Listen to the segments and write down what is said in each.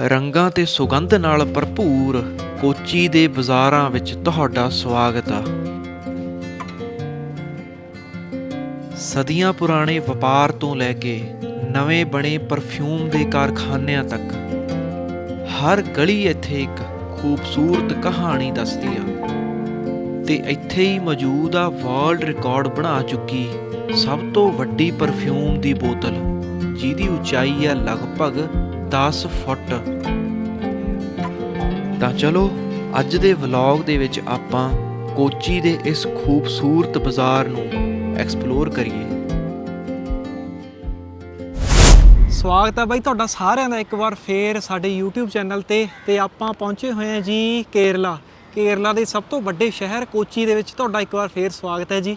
ਰੰਗਾਂ ਤੇ ਸੁਗੰਧ ਨਾਲ ਭਰਪੂਰ ਕੋਚੀ ਦੇ ਬਾਜ਼ਾਰਾਂ ਵਿੱਚ ਤੁਹਾਡਾ ਸਵਾਗਤ ਆ। ਸਦੀਆਂ ਪੁਰਾਣੇ ਵਪਾਰ ਤੋਂ ਲੈ ਕੇ ਨਵੇਂ ਬਣੇ ਪਰਫਿਊਮ ਦੇ ਕਾਰਖਾਨਿਆਂ ਤੱਕ, ਹਰ ਗਲੀ ਇੱਥੇ ਇੱਕ ਖੂਬਸੂਰਤ ਕਹਾਣੀ ਦੱਸਦੀ ਆ। ਤੇ ਇੱਥੇ ਹੀ ਮੌਜੂਦ ਆ ਵਰਲਡ ਰਿਕਾਰਡ ਬਣਾ ਚੁੱਕੀ ਸਭ ਤੋਂ ਵੱਡੀ ਪਰਫਿਊਮ ਦੀ ਬੋਤਲ, ਜਿਹਦੀ ਉਚਾਈ ਹੈ ਲਗਭਗ 10 ਫੁੱਟ। ਤਾਂ ਚਲੋ, ਅੱਜ ਦੇ ਵਲੌਗ ਦੇ ਵਿੱਚ ਆਪਾਂ ਕੋਚੀ ਦੇ ਇਸ ਖੂਬਸੂਰਤ ਬਾਜ਼ਾਰ ਨੂੰ ਐਕਸਪਲੋਰ ਕਰੀਏ। ਸਵਾਗਤ ਹੈ ਬਾਈ ਤੁਹਾਡਾ ਸਾਰਿਆਂ ਦਾ ਇੱਕ ਵਾਰ ਫੇਰ ਸਾਡੇ YouTube ਚੈਨਲ ਤੇ ਤੇ ਆਪਾਂ ਪਹੁੰਚੇ ਹੋਏ ਹਾਂ ਜੀ ਕੇਰਲਾ। ਕੇਰਲਾ ਦੇ ਸਭ ਤੋਂ ਵੱਡੇ ਸ਼ਹਿਰ ਕੋਚੀ ਦੇ ਵਿੱਚ ਤੁਹਾਡਾ ਇੱਕ ਵਾਰ ਫੇਰ ਸਵਾਗਤ ਹੈ ਜੀ।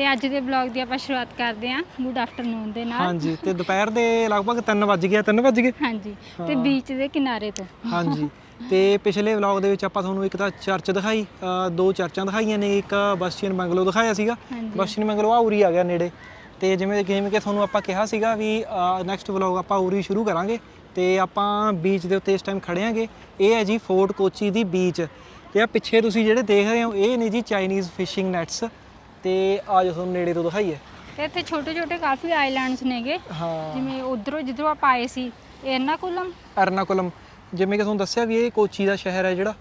ਤੇ ਅੱਜ ਦੇ ਬਲੌਗ ਦੀ ਆਪਾਂ ਸ਼ੁਰੂਆਤ ਕਰਦੇ ਹਾਂ ਗੁੱਡ ਆਫਟਰਨੂਨ ਦੇ ਨਾਲ। ਹਾਂਜੀ ਤੇ ਦੁਪਹਿਰ ਦੇ ਲਗਭਗ 3 ਵੱਜ ਗਿਆ 3 ਵੱਜ ਗਏ? ਹਾਂਜੀ ਤੇ ਬੀਚ ਦੇ ਕਿਨਾਰੇ ਤੋਂ। ਹਾਂਜੀ ਤੇ ਪਿਛਲੇ ਵਲੌਗ ਦੇ ਵਿੱਚ ਆਪਾਂ ਤੁਹਾਨੂੰ ਇੱਕ ਤਾਂ ਚਰਚ ਦਿਖਾਈ ਦੋ ਚਰਚਾਂ ਦਿਖਾਈਆਂ ਨੇ ਇੱਕ ਬਸਟੀਅਨ ਬੰਗਲੋ ਦਿਖਾਇਆ ਸੀਗਾ। ਬਸਟੀਅਨ ਬੰਗਲੋ ਆ ਉਰੀ ਆ ਗਿਆ ਨੇੜੇ। ਤੇ ਜਿਵੇਂ ਜਿਵੇਂ ਕਿ ਤੁਹਾਨੂੰ ਆਪਾਂ ਕਿਹਾ ਸੀਗਾ ਵੀ ਨੈਕਸਟ ਵਲੌਗ ਆਪਾਂ ਉਰੀ ਸ਼ੁਰੂ ਕਰਾਂਗੇ। ਤੇ ਆਪਾਂ ਬੀਚ ਦੇ ਉੱਤੇ ਇਸ ਟਾਈਮ ਖੜੇ ਆਂਗੇ। ਇਹ ਹੈ ਜੀ ਫੋਰਟ ਕੋਚੀ ਦੀ ਬੀਚ ਤੇ ਆ ਪਿੱਛੇ ਤੁਸੀਂ ਜਿਹੜੇ ਦੇਖ ਰਹੇ ਹੋ ਇਹ ਨੇ ਜੀ ਚਾਈਨੀਜ਼ ਫਿਸ਼ਿੰਗ ਨੈਟਸ ਤੇ ਆ ਜੋ ਤੁਹਾਨੂੰ ਨੇੜੇ ਤੋਂ ਦਿਖਾਈਏ। ਤੇ ਇੱਥੇ ਛੋਟੇ ਛੋਟੇ ਕਾਫੀ ਆਈਲੈਂਡਸ ਨੇਗੇ। ਹਾਂ। ਜਿਵੇਂ ਉਧਰੋਂ ਜਿੱਧਰੋਂ ਆਪਾਂ ਆਏ ਸੀ 에ਰਨਾਕੁਲਮ ਐਰਨਾਕੁਲਮ। ਜਿਵੇਂ ਕਿ ਤੁਹਾਨੂੰ ਦੱਸਿਆ ਵੀ ਇਹ ਕੋਚੀ ਦਾ ਸ਼ਹਿਰ ਹੈ ਜਿਹੜਾ।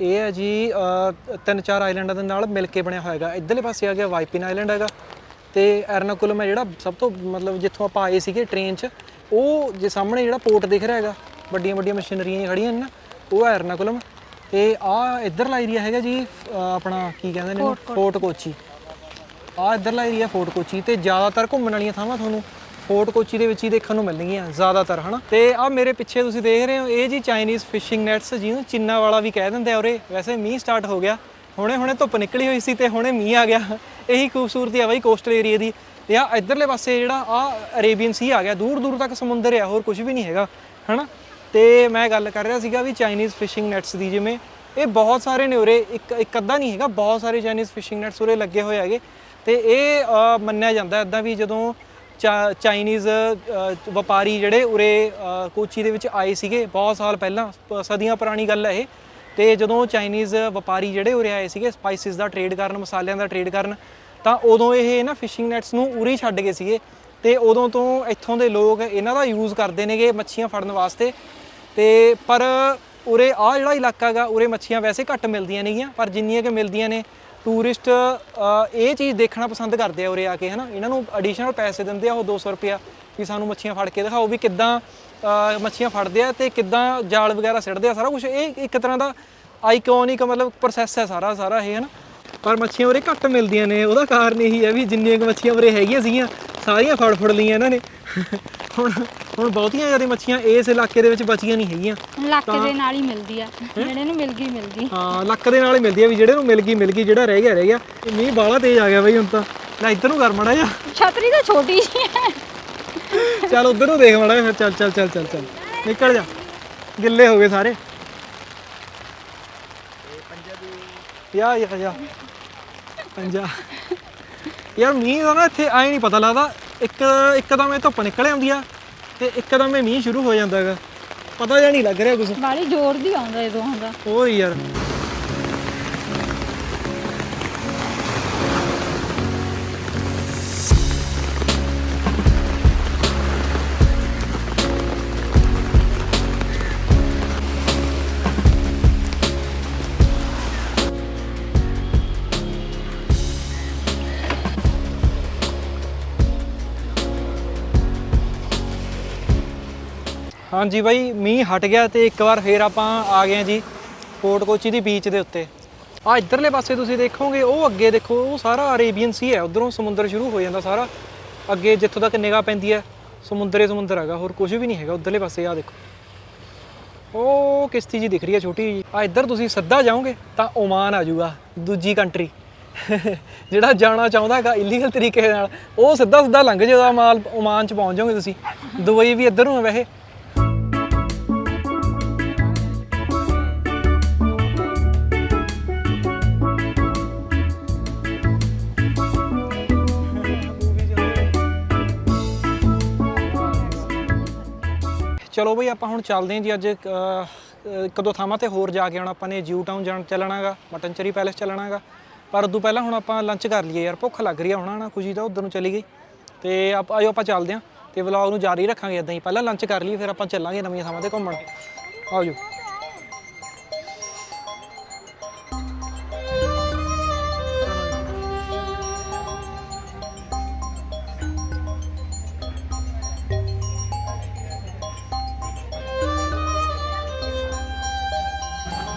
ਇਹ ਹੈ ਜੀ ਤਿੰਨ ਚਾਰ ਆਈਲੈਂਡਾਂ ਦੇ ਨਾਲ ਮਿਲ ਕੇ ਬਣਿਆ ਹੋਇਆ ਹੈਗਾ। ਇਧਰਲੇ ਪਾਸੇ ਆ ਗਿਆ ਵਾਈਪਿਨ ਆਈਲੈਂਡ ਹੈਗਾ। ਤੇ ਐਰਨਾਕੁਲਮ ਹੈ ਜਿਹੜਾ ਸਭ ਤੋਂ ਮਤਲਬ ਜਿੱਥੋਂ ਆਪਾਂ ਆਏ ਸੀਗੇ ਟ੍ਰੇਨ 'ਚ ਉਹ ਜੇ ਸਾਹਮਣੇ ਜਿਹੜਾ ਪੋਰਟ ਦਿਖ ਰਿਹਾ ਹੈਗਾ ਵੱਡੀਆਂ ਵੱਡੀਆਂ ਮਸ਼ੀਨਰੀਆਂ ਖੜੀਆਂ ਨੇ ਨਾ ਉਹ ਐਰਨਾਕੁਲਮ। ਤੇ ਆ ਇਧਰਲਾ ਏਰੀਆ ਹੈਗਾ ਜੀ ਆਪਣਾ ਕੀ ਕਹਿੰਦੇ ਨੇ? ਫੋਰਟ ਕੋਚੀ। ਆ ਇਧਰਲਾ ਏਰੀਆ ਫੋਰਟ ਕੋਚੀ ਤੇ ਜ਼ਿਆਦਾਤਰ ਘੁੰਮਣ ਵਾਲੀਆਂ ਥਾਵਾਂ ਤੁਹਾਨੂੰ ਫੋਰਟ ਕੋਚੀ ਦੇ ਵਿੱਚ ਹੀ ਦੇਖਣ ਨੂੰ ਮਿਲਣਗੀਆਂ ਜ਼ਿਆਦਾਤਰ, ਹਨਾ? ਤੇ ਆ ਮੇਰੇ ਪਿੱਛੇ ਤੁਸੀਂ ਦੇਖ ਰਹੇ ਹੋ, ਇਹ ਜੀ ਚਾਈਨੀਜ਼ ਫਿਸ਼ਿੰਗ ਨੈਟਸ ਜਿਹਨੂੰ ਚਿੰਨਾ ਵਾਲਾ ਵੀ ਕਹਿ ਦਿੰਦੇ ਆ ਉਰੇ। ਵੈਸੇ ਮੀਂਹ ਸਟਾਰਟ ਹੋ ਗਿਆ ਹੁਣੇ ਹੁਣੇ ਧੁੱਪ ਨਿਕਲੀ ਹੋਈ ਸੀ ਤੇ ਹੁਣੇ ਮੀਂਹ ਆ ਗਿਆ। ਇਹੀ ਖੂਬਸੂਰਤੀ ਆ ਬਾਈ ਕੋਸਟਲ ਏਰੀਆ ਦੀ। ਤੇ ਆ ਇਧਰਲੇ ਪਾਸੇ ਜਿਹੜਾ ਆ ਅਰੇਬੀਅਨ ਸੀ ਆ ਗਿਆ ਦੂਰ ਦੂਰ ਤੱਕ ਸਮੁੰਦਰ ਆ, ਹੋਰ ਕੁਝ ਵੀ ਨਹੀਂ ਹੈਗਾ, ਹਨਾ? ਤੇ ਮੈਂ ਗੱਲ ਕਰ ਰਿਹਾ ਸੀਗਾ ਵੀ ਚਾਈਨੀਜ਼ ਫਿਸ਼ਿੰਗ ਨੈਟਸ ਦੀ, ਜਿਵੇਂ ਇਹ ਬਹੁਤ ਸਾਰੇ ਨੇ ਉਰੇ ਇੱਕ ਇੱਕ ਅੱਧਾ ਨਹੀਂ ਹੈਗਾ, ਬਹੁਤ ਸਾਰੇ ਚਾਈਨੀਜ਼ ਫਿਸ਼ਿੰਗ ਨੈਟਸ ਉਰੇ ਲੱਗੇ ਹੋਏ ਹੈਗੇ। ਤੇ ਇਹ ਮੰਨਿਆ ਜਾਂਦਾ ਇਦਾਂ ਵੀ ਜਦੋਂ ਚਾ- ਚਾਈਨੀਜ਼ ਵਪਾਰੀ ਜਿਹੜੇ ਉਰੇ ਕੋਚੀ ਦੇ ਵਿੱਚ ਆਏ ਸੀਗੇ ਬਹੁਤ ਸਾਲ ਪਹਿਲਾਂ ਸਦੀਆਂ ਪੁਰਾਣੀ ਗੱਲ ਹੈ ਇਹ। ਤੇ ਜਦੋਂ ਚਾਈਨੀਜ਼ ਵਪਾਰੀ ਜਿਹੜੇ ਉਰੇ ਆਏ ਸੀਗੇ, ਸਪਾਈਸਿਸ ਦਾ ਟ੍ਰੇਡ ਕਰਨ, ਮਸਾਲਿਆਂ ਦਾ ਟ੍ਰੇਡ ਕਰਨ, ਤਾਂ ਉਦੋਂ ਇਹ ਨਾ ਫਿਸ਼ਿੰਗ ਨੈਟਸ ਨੂੰ ਉਰੇ ਛੱਡ ਗਏ ਸੀਗੇ। ਤੇ ਉਦੋਂ ਤੋਂ ਇੱਥੋਂ ਦੇ ਲੋਕ ਇਹਨਾਂ ਦਾ ਯੂਜ਼ ਕਰਦੇ ਨੇਗੇ ਮੱਛੀਆਂ ਫੜਨ ਵਾਸਤੇ। ਤੇ ਪਰ ਉਰੇ ਆ ਜਿਹੜਾ ਇਲਾਕਾ ਹੈਗਾ, ਉਰੇ ਮੱਛੀਆਂ ਵੈਸੇ ਘੱਟ ਮਿਲਦੀਆਂ ਨੇਗੀਆਂ, ਪਰ ਜਿੰਨੀਆਂ ਕਿ ਮਿਲਦੀਆਂ ਨੇ ਟੂਰਿਸਟ ਇਹ ਚੀਜ਼ ਦੇਖਣਾ ਪਸੰਦ ਕਰਦੇ ਆ ਉਰੇ ਆ ਕੇ, ਹਨਾ? ਇਹਨਾਂ ਨੂੰ ਐਡੀਸ਼ਨਲ ਪੈਸੇ ਦਿੰਦੇ ਆ ਉਹ 200 ਰੁਪਿਆ ਵੀ ਸਾਨੂੰ ਮੱਛੀਆਂ ਫੜ ਕੇ ਦਿਖਾਓ ਵੀ ਕਿੱਦਾਂ ਮੱਛੀਆਂ ਫੜਦੇ ਆ ਤੇ ਕਿੱਦਾਂ ਜਾਲ ਵਗੈਰਾ ਸਿੱਟਦੇ ਆ, ਸਾਰਾ ਕੁਝ ਇਹ ਇੱਕ ਤਰ੍ਹਾਂ ਦਾ ਆਈਕੋਨਿਕ ਮਤਲਬ ਪ੍ਰੋਸੈਸ ਹੈ ਸਾਰਾ ਸਾਰਾ ਇਹ, ਹਨਾ? ਪਰ ਮੱਛੀਆਂ ਉਰੇ ਘੱਟ ਮਿਲਦੀਆਂ ਨੇ ਉਹਦਾ ਕਾਰਨ ਇਹੀ ਹੈ ਵੀ ਜਿੰਨੀਆਂ ਕੁ ਮੱਛੀਆਂ ਉਰੇ ਹੈਗੀਆਂ ਸੀਗੀਆਂ ਸਾਰੀਆਂ ਫੜ ਫੜ ਲਈਆਂ ਇਹਨਾਂ ਨੇ। ਹੁਣ ਹੁਣ ਬਹੁਤੀਆਂ ਜ਼ਿਆਦਾ ਮੱਛੀਆਂ ਇਸ ਇਲਾਕੇ ਦੇ ਵਿੱਚ ਬਚੀਆਂ ਨਹੀਂ ਹੈਗੀਆਂ। ਲੱਕ ਦੇ ਨਾਲ ਹੀ ਮਿਲਦੀ ਆ ਜਿਹੜੇ ਨੂੰ ਮਿਲ ਗਈ ਮਿਲ ਗਈ। ਹਾਂ ਲੱਕ ਦੇ ਨਾਲ ਹੀ ਮਿਲਦੀ ਆ ਵੀ ਜਿਹੜੇ ਨੂੰ ਮਿਲ ਗਈ ਮਿਲ ਗਈ ਜਿਹੜਾ ਰਹਿ ਗਿਆ ਰਹਿ ਗਿਆ। ਇਹ ਮੀਂਹ ਬਾਲਾ ਤੇਜ਼ ਆ ਗਿਆ ਬਈ ਹੁਣ ਤਾਂ। ਲੈ ਇੱਧਰ ਨੂੰ ਕਰ ਮੜਾ ਜਾ ਛਤਰੀ ਤਾਂ ਛੋਟੀ ਹੈ। ਚੱਲ ਉਧਰ ਨੂੰ ਦੇਖ ਮੜਾ ਫਿਰ ਚੱਲ ਚੱਲ ਚੱਲ ਚੱਲ ਚੱਲ। ਨਿਕਲ ਜਾ। ਗਿੱਲੇ ਹੋ ਗਏ ਸਾਰੇ। ਯਾ ਯਾ ਯਾ ਪੰਜਾ ਯਾਰ ਮੀਂਹ ਦਾ ਨਾ ਇੱਥੇ ਆਏ ਨਹੀਂ ਪਤਾ ਲੱਗਦਾ। ਇੱਕ ਇੱਕਦਮ ਇਹ ਧੁੱਪ ਨਿਕਲ ਆਉਂਦੀ ਆ ਤੇ ਇੱਕਦਮ ਇਹ ਮੀਂਹ ਸ਼ੁਰੂ ਹੋ ਜਾਂਦਾ ਹੈਗਾ। ਪਤਾ ਜਾਂ ਨਹੀਂ ਲੱਗ ਰਿਹਾ ਕੁਝ ਬਾਲੀ ਜ਼ੋਰ ਦੀ ਆਉਂਦਾ ਇਹ ਦੋਹਾਂ ਦਾ। ਉਹ ਹੀ ਯਾਰ। ਹਾਂਜੀ ਬਾਈ, ਮੀਂਹ ਹਟ ਗਿਆ ਤੇ ਇੱਕ ਵਾਰ ਫੇਰ ਆਪਾਂ ਆ ਗਏ ਹਾਂ ਜੀ ਫੋਰਟ ਕੋਚੀ ਦੀ ਬੀਚ ਦੇ ਉੱਤੇ। ਆ ਇਧਰਲੇ ਪਾਸੇ ਤੁਸੀਂ ਦੇਖੋਗੇ, ਉਹ ਅੱਗੇ ਦੇਖੋ, ਉਹ ਸਾਰਾ ਅਰੇਬੀਅਨ ਸੀ ਹੈ। ਉਧਰੋਂ ਸਮੁੰਦਰ ਸ਼ੁਰੂ ਹੋ ਜਾਂਦਾ ਸਾਰਾ। ਅੱਗੇ ਜਿੱਥੋਂ ਤੱਕ ਨਿਗਾਹ ਪੈਂਦੀ ਹੈ, ਸਮੁੰਦਰੇ ਸਮੁੰਦਰ ਹੈਗਾ, ਹੋਰ ਕੁਝ ਵੀ ਨਹੀਂ ਹੈਗਾ। ਉਧਰਲੇ ਪਾਸੇ ਆ ਦੇਖੋ। ਉਹ ਕਿਸ਼ਤੀ ਜੀ ਦਿਖ ਰਹੀ ਹੈ ਛੋਟੀ ਜੀ ਆ ਇੱਧਰ ਤੁਸੀਂ ਸਿੱਧਾ ਜਾਓਗੇ, ਤਾਂ ਓਮਾਨ ਆ ਜਾਊਗਾ, ਦੂਜੀ ਕੰਟਰੀ। ਜਿਹੜਾ ਜਾਣਾ ਚਾਹੁੰਦਾ ਹੈਗਾ ਇਲੀਗਲ ਤਰੀਕੇ ਨਾਲ, ਉਹ ਸਿੱਧਾ ਸਿੱਧਾ ਲੰਘ ਜਾਊਗਾ ਮਾਲ ਓਮਾਨ ਚ ਪਹੁੰਚ ਜਾਓਗੇ ਤੁਸੀਂ। ਦੁਬਈ ਵੀ ਇੱਧਰ ਨੂੰ ਹੈ ਵੈਸੇ। ਚਲੋ ਬਈ ਆਪਾਂ ਹੁਣ ਚੱਲਦੇ ਹਾਂ ਜੀ ਅੱਜ ਕਦੋਂ ਥਾਵਾਂ ਤੇ ਹੋਰ ਜਾ ਕੇ ਆਉਣਾ ਆਪਾਂ ਨੇ ਜਿਊ ਟਾਊਨ ਜਾਣ ਚੱਲਣਾਗਾ ਮਟਨਚਰੀ ਪੈਲੇਸ ਚੱਲਣਾਗਾ। ਪਰ ਉਦੋਂ ਪਹਿਲਾਂ ਹੁਣ ਆਪਾਂ ਲੰਚ ਕਰ ਲਈਏ ਯਾਰ, ਭੁੱਖ ਲੱਗ ਰਹੀ ਆ ਹੁਣ ਨਾ ਖੁਸ਼ੀ ਤਾਂ ਉਧਰ ਨੂੰ ਚਲੀ ਗਈ। ਤੇ ਆਪਾਂ ਆਇਓ ਆਪਾਂ ਚੱਲਦੇ ਹਾਂ ਤੇ ਵਲੌਗ ਨੂੰ ਜਾਰੀ ਰੱਖਾਂਗੇ ਇਦਾਂ ਹੀ। ਪਹਿਲਾਂ ਲੰਚ ਕਰ ਲਈਏ, ਫਿਰ ਆਪਾਂ ਚੱਲਾਂਗੇ ਨਵੀਆਂ ਥਾਵਾਂ ਤੇ ਘੁੰਮਣ। ਆਜੋ।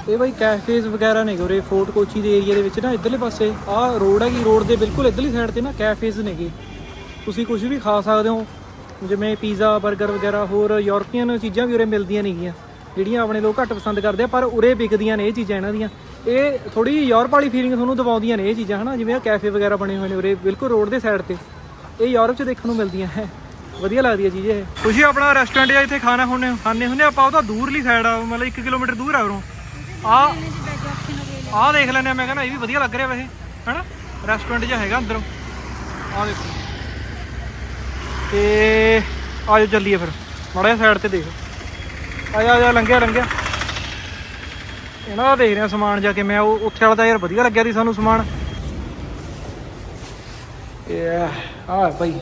ਇਹ ਬਾਈ ਕੈਫੇਜ਼ ਵਗੈਰਾ ਨੇ ਉਰੇ, ਫੋਰਟ ਕੋਚੀ ਦੇ ਏਰੀਆ ਦੇ ਵਿੱਚ ਨਾ ਇਧਰਲੇ ਪਾਸੇ, ਆਹ ਰੋਡ ਹੈਗੀ ਰੋਡ ਦੇ ਬਿਲਕੁਲ ਇਧਰਲੀ ਸਾਈਡ ਤੇ ਨਾ ਕੈਫੇਜ਼ ਨੇਗੇ। ਤੁਸੀਂ ਕੁਝ ਵੀ ਖਾ ਸਕਦੇ ਹੋ, ਜਿਵੇਂ ਪੀਜ਼ਾ 버ਗਰ ਵਗੈਰਾ, ਹੋਰ ਯੂਰਪੀਅਨ ਚੀਜ਼ਾਂ ਵੀ ਉਰੇ ਮਿਲਦੀਆਂ ਨੇਗੀਆਂ, ਜਿਹੜੀਆਂ ਆਪਣੇ ਲੋਕ ਘੱਟ ਪਸੰਦ ਕਰਦੇ ਆ, ਪਰ ਉਰੇ ਵਿਕਦੀਆਂ ਨੇ ਇਹ ਚੀਜ਼ਾਂ ਇਹਨਾਂ ਦੀਆਂ। ਇਹ ਥੋੜੀ ਯੂਰਪ ਵਾਲੀ ਫੀਲਿੰਗ ਤੁਹਾਨੂੰ ਦਿਵਾਉਂਦੀਆਂ ਨੇ ਇਹ ਚੀਜ਼ਾਂ, ਹਨਾ? ਜਿਵੇਂ ਆ ਕੈਫੇ ਵਗੈਰਾ ਬਣੇ ਹੋਏ ਨੇ ਉਰੇ, ਬਿਲਕੁਲ ਰੋਡ ਦੇ ਸਾਈਡ ਤੇ। ਇਹ ਯੂਰਪ 'ਚ ਦੇਖਣ ਨੂੰ ਮਿਲਦੀਆਂ ਹੈ। ਵਧੀਆ ਲੱਗਦੀ ਹੈ ਚੀਜ਼ ਇਹ। ਤੁਸੀਂ ਆਪਣਾ ਰੈਸਟੋਰੈਂਟ ਜਾਂ ਇੱਥੇ ਖਾਣਾ ਹੁੰਨੇ ਖਾਣੇ ਹੁੰਨੇ ਆਪਾਂ ਉਹਦਾ ਦੂਰਲੀ ਸਾਈਡ ਆ ਮਤਲਬ 1 ਕਿਲੋਮੀਟਰ ਦੂਰ ਆ ਉਰੋਂ। ਆ ਆਹ ਦੇਖ ਲੈਂਦੇ ਮੈਂ ਕਹਿੰਦਾ ਇਹ ਵੀ ਵਧੀਆ ਲੱਗ ਰਿਹਾ ਵੈਸੇ, ਹਨਾ? ਰੈਸਟੋਰੈਂਟ ਜਿਹਾ ਹੈਗਾ ਅੰਦਰੋਂ। ਆਹ ਦੇਖੋ। ਤੇ ਆਜੋ ਚੱਲੀਏ ਫਿਰ। ਮਾੜਾ ਜਿਹਾ ਸਾਈਡ ਤੇ ਦੇਖ। ਆਜਾ ਆਜਾ, ਲੰਘਿਆ ਲੰਘਿਆ। ਇਹਨਾਂ ਦਾ ਦੇਖ ਰਿਹਾ ਸਮਾਨ ਜਾ ਕੇ। ਮੈਂ ਉਹ ਉੱਥੇ ਵਾਲਾ ਤਾਂ ਯਾਰ ਵਧੀਆ ਲੱਗਿਆ ਸੀ ਸਾਨੂੰ ਸਮਾਨ। ਇਹ ਆ ਭਾਈ।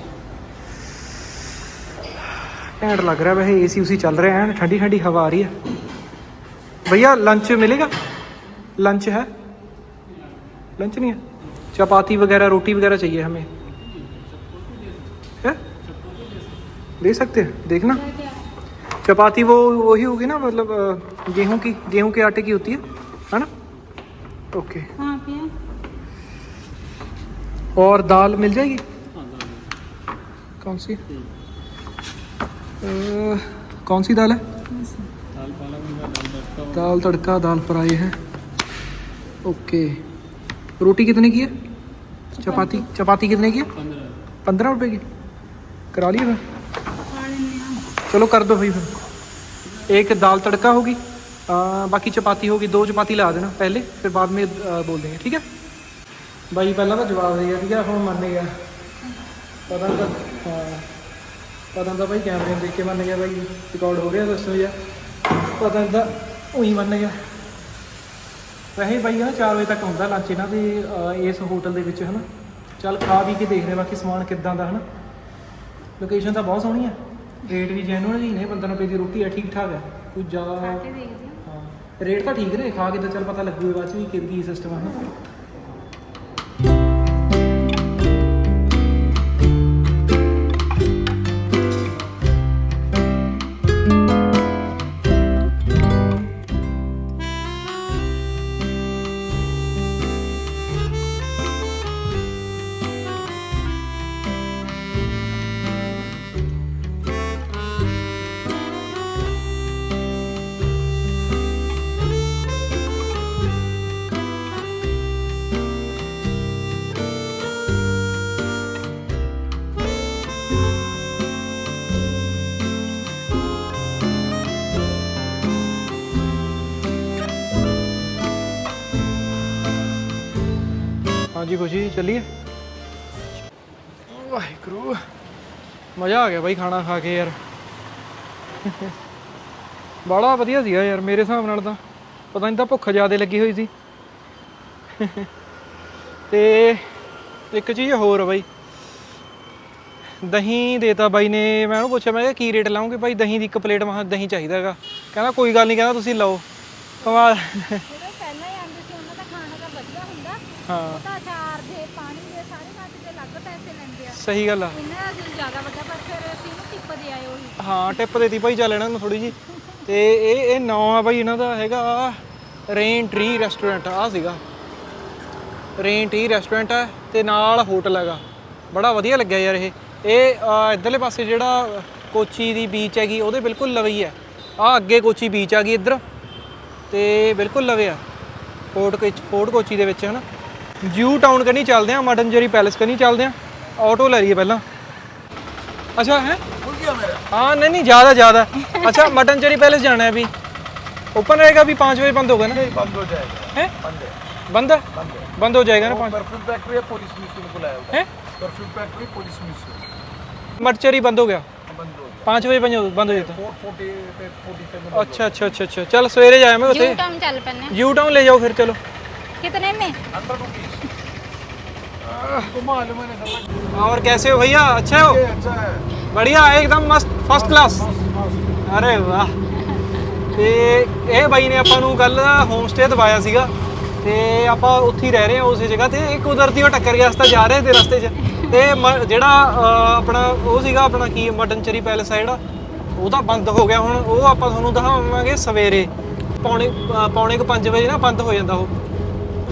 ਘੈਂਟ ਲੱਗ ਰਿਹਾ ਵੈਸੇ ਏਸੀ ਉਸੀ ਚੱਲ ਰਿਹਾ ਹੈ ਠੰਡੀ ਠੰਡੀ ਹਵਾ ਆ ਰਹੀ ਹੈ। भैया लंच मिलेगा? लंच है? लंच नहीं है? चपाती वगैरह रोटी वगैरह चाहिए हमें। है? दे सकते हैं देखना। चपाती वो वही होगी ना मतलब गेहूँ की गेहूँ के आटे की होती है है ना? ओके हाँ और दाल मिल जाएगी? कौन सी? अ, कौन सी दाल है? दाल तड़का दाल फ्राई है। ओके रोटी कितने की है? चपाती चपाती कितने की है? पंद्रह रुपये की। करा लिए फिर? चलो कर दो भाई फिर। एक दाल तड़का होगी बाकी चपाती होगी दो चपाती ला देना पहले फिर बाद में बोल देंगे ठीक है? भाई पहला तो जवाब दे गया ठीक है? हम मन गया। पता नहीं हाँ पता नहीं भाई कैमरे देख के मन गया भाई। रिकॉर्ड हो गया दस बजे। पता नहीं ਉਹੀ ਬੰਨ ਗਿਆ। ਵੈਸੇ ਬਾਈ ਨਾ 4 ਵਜੇ ਤੱਕ ਆਉਂਦਾ ਲੰਚ ਇਹਨਾਂ ਦੇ ਇਸ ਹੋਟਲ ਦੇ ਵਿੱਚ ਹਨਾ। ਚੱਲ ਖਾ ਵੀ ਕੇ ਦੇਖ ਰਹੇ ਬਾਕੀ ਸਮਾਨ ਕਿੱਦਾਂ ਦਾ ਹਨਾ। ਲੋਕੇਸ਼ਨ ਤਾਂ ਬਹੁਤ ਸੋਹਣੀ ਆ। ਰੇਟ ਵੀ ਜੈਨੂਅਲ ਹੀ ਨੇ ਬੰਦੇ ਨੂੰ ਪਈ ਦੀ ਰੋਟੀ ਆ ਠੀਕ ਠਾਕ ਆ। ਕੋਈ ਜ਼ਿਆਦਾ ਰੇਟ ਤਾਂ ਠੀਕ ਨੇ ਖਾ ਕੇ ਤਾਂ ਚੱਲ ਪਤਾ ਲੱਗੂਗਾ ਬਾਅਦ ਚ ਵੀ ਕਿੰਦੀ ਸਿਸਟਮ ਆ ਹਨਾ। ਹਾਂਜੀ ਖੁਸ਼ੀ ਚੱਲੀਏ? ਵਾਹਿਗੁਰੂ। ਮਜ਼ਾ ਆ ਗਿਆ ਬਾਈ ਖਾਣਾ ਖਾ ਕੇ ਯਾਰ। ਬੜਾ ਵਧੀਆ ਸੀਗਾ ਯਾਰ ਮੇਰੇ ਹਿਸਾਬ ਨਾਲ ਤਾਂ। ਪਤਾ ਨਹੀਂ ਤਾਂ ਭੁੱਖ ਜ਼ਿਆਦੇ ਲੱਗੀ ਹੋਈ ਸੀ। ਤੇ ਇੱਕ ਚੀਜ਼ ਹੋਰ ਬਾਈ। ਦਹੀਂ ਦੇਤਾ ਬਾਈ ਨੇ ਮੈਂ ਉਹਨੂੰ ਪੁੱਛਿਆ ਮੈਂ ਕਿਹਾ ਕੀ ਰੇਟ ਲਾਉਂਗੇ ਬਾਈ? ਦਹੀਂ ਦੀ ਇੱਕ ਪਲੇਟ ਮਹਾ ਦਹੀਂ ਚਾਹੀਦਾ ਹੈਗਾ। ਕਹਿੰਦਾ ਕੋਈ ਗੱਲ ਨਹੀਂ ਕਹਿੰਦਾ ਤੁਸੀਂ ਲਓ। ਕਮਾਲ ਜਿਹੜੇ ਪਹਿਲਾਂ ਹੀ ਆਉਂਦੇ ਸੀ ਉਹਨਾਂ ਦਾ ਖਾਣਾ ਤਾਂ ਵਧੀਆ ਹੁੰਦਾ ਹਾਂ। ਉਹ ਤਾਂ ਅਚਾਰ ਦੇ ਪਾਣੀ ਦੇ ਸਾਰੇ ਕੱਟ ਦੇ ਅਲੱਗ ਪੈਸੇ ਲੈਂਦੇ ਆ। ਸਹੀ ਗੱਲ ਆ। ਇਹਨਾਂ ਦਾ ਦਿਲ ਜ਼ਿਆਦਾ ਵੱਡਾ ਪਰ ਫਿਰ ਅਸੀਂ ਉਹਨੂੰ ਟਿੱਪ ਦੇ ਆਏ ਉਹੀ ਹਾਂ ਟਿਪ ਦੇਤੀ ਭਾਈ ਚੱਲ ਇਹਨਾਂ ਨੂੰ ਥੋੜੀ ਜੀ ਤੇ ਇਹ ਇਹ ਨਾਂ ਆ ਭਾਈ ਇਹਨਾਂ ਦਾ ਹੈਗਾ ਰੇਨ ਟਰੀ ਰੈਸਟੋਰੈਂਟ ਆ ਸੀਗਾ। ਰੇਨ ਟਰੀ ਰੈਸਟੋਰੈਂਟ ਹੈ ਤੇ ਨਾਲ ਹੋਟਲ ਹੈਗਾ। ਬੜਾ ਵਧੀਆ ਲੱਗਿਆ ਯਾਰ ਇਹ। ਇਹ ਇੱਧਰਲੇ ਪਾਸੇ ਜਿਹੜਾ ਕੋਚੀ ਦੀ ਬੀਚ ਹੈਗੀ ਉਹਦੇ ਬਿਲਕੁਲ ਲਵੇ ਹੀ ਆ। ਅੱਗੇ ਕੋਚੀ ਬੀਚ ਆ ਗਈ ਇੱਧਰ। ਤੇ ਬਿਲਕੁਲ ਲਵੇ ਆ। ਫੋਰਟ ਕੋਚ ਫੋਰਟ ਕੋਚੀ ਦੇ ਵਿੱਚ ਹਨਾ? ਜਿਊ ਟਾਊਨ ਕਨੀ ਚੱਲਦੇ ਆ ਮਟਨਜਰੀ ਪੈਲੇਸ ਕਨੀ ਚੱਲਦੇ ਆ ਆਟੋ ਲੈ ਲਈਏ ਪਹਿਲਾਂ अच्छा है हाँ नहीं नहीं ज़्यादा ज़्यादा अच्छा मटन चरी पैलेस जाना है अभी ओपन रहेगा अभी पाँच बजे बंद होगा ना बंद हो जाएगा है बंद है बंद है बंद हो जाएगा ना पाँच परफ्यूम फैक्ट्री है पुलिस म्यूजियम बुलाया हुआ है perfume factory police museum Mattancherry बंद हो गया बंद हो गया 5 ਵਜੇ ਬੰਦ ਹੋ ਬੰਦ ਹੋ ਜਾਂਦਾ 4:40 ਤੇ 45 ਅੱਛਾ ਅੱਛਾ ਅੱਛਾ ਅੱਛਾ ਚੱਲ ਸਵੇਰੇ ਜਾਇਆ ਮੈਂ ਉੱਥੇ यू टाउन चल पन्ने ਯੂ ਟਾਊਨ ਲੈ ਜਾਓ ਫਿਰ ਚਲੋ कितने में और कैसे हो भैया अच्छे हो बढ़िया एकदम मस्त फर्स्ट क्लास ਅਰੇ ਵਾਹ ਤੇ ਇਹ ਬਾਈ ਨੇ ਆਪਾਂ ਨੂੰ ਕੱਲ ਹੋਮ ਸਟੇ ਦਵਾਇਆ ਸੀਗਾ ਤੇ ਆਪਾਂ ਉੱਥੇ ਹੀ ਰਹਿ ਰਹੇ ਹਾਂ ਉਸੇ ਜਗ੍ਹਾ ਤੇ ਇੱਕ ਕੁਦਰਤੀ ਉਹ ਟੱਕਰ ਗਿਆ ਰਸਤਾ ਜਾ ਰਹੇ ਤੇ ਰਸਤੇ 'ਚ ਤੇ ਮ- ਜਿਹੜਾ ਅਹ, ਆਪਣਾ ਉਹ ਸੀਗਾ ਆਪਣਾ ਕੀ ਮਟਨਚਰੀ ਪੈਲਸ ਆ ਜਿਹੜਾ ਉਹ ਤਾਂ ਬੰਦ ਹੋ ਗਿਆ ਹੁਣ ਉਹ ਆਪਾਂ ਤੁਹਾਨੂੰ ਦਿਖਾਵਾਂਗੇ ਸਵੇਰੇ ਪੌਣੇ ਅਹ, ਪੌਣੇ ਕੁ 5 ਵਜੇ ਨਾ ਬੰਦ ਹੋ ਜਾਂਦਾ ਉਹ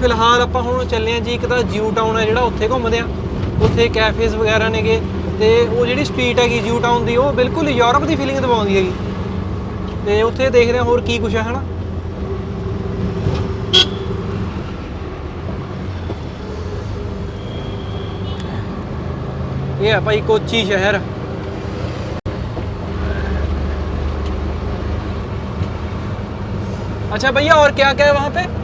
ਫਿਲਹਾਲ ਆਪਾਂ ਹੁਣ ਚੱਲੇ ਆਂ ਜੀ ਇੱਕ ਤਾਂ ਜਿਊ ਟਾਊਨ ਹੈ ਜਿਹੜਾ ਉੱਥੇ ਘੁੰਮਦੇ ਆਂ ਉੱਥੇ ਕੈਫੇਜ਼ ਵਗੈਰਾ ਨੇਗੇ ਤੇ ਉਹ ਜਿਹੜੀ ਸਟਰੀਟ ਹੈਗੀ ਜਿਊ ਟਾਊਨ ਦੀ ਉਹ ਬਿਲਕੁਲ ਯੂਰਪ ਦੀ ਫੀਲਿੰਗ ਦਿਵਾਉਂਦੀ ਹੈਗੀ ਤੇ ਉੱਥੇ ਦੇਖਦੇ ਆਂ ਹੋਰ ਕੀ ਕੁਛ ਹੈ ਹਨਾ ਇਹ ਹੈ ਭਾਈ ਕੋਚੀ ਸ਼ਹਿਰ अच्छा भैया और क्या क्या है वहाँ पे परफ्यूम फैक्ट्री है